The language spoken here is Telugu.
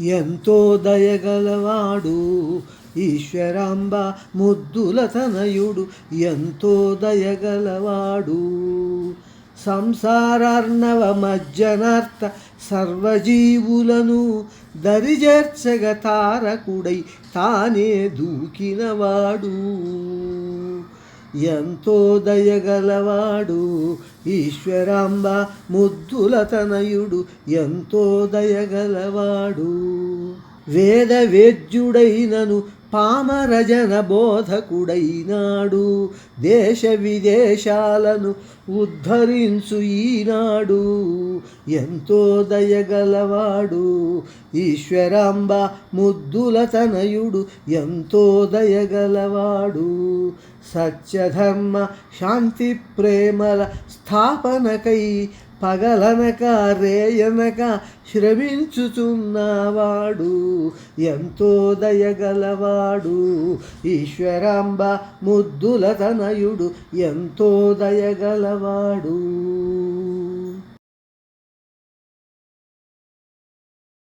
ఎంతో దయగలవాడు ఈశ్వరాంబ ముద్దుల తనయుడు ఎంతో దయగలవాడు. సంసారార్ణవ మజ్జనార్థ సర్వజీవులను దరిజేర్చగ తారకుడై తానే దూకినవాడు. ఎంతో దయగలవాడు ఈశ్వరాంబ ముద్దుల తనయుడు ఎంతో దయగలవాడు. వేద వేద్యుడైనను పామరజన బోధకుడైనాడు. దేశ విదేశాలను ఉద్ధరించు ఈనాడు. ఎంతో దయగలవాడు ఈశ్వరాంబ ముద్దుల తనయుడు ఎంతో దయగలవాడు. సత్యధర్మ శాంతి ప్రేమల స్థాపనకై పగలనక రేయనక శ్రమించుచున్నవాడు ఎంతో దయగలవాడు. ఈశ్వరాంబ ముద్దుల తనయుడు ఎంతో దయగలవాడు.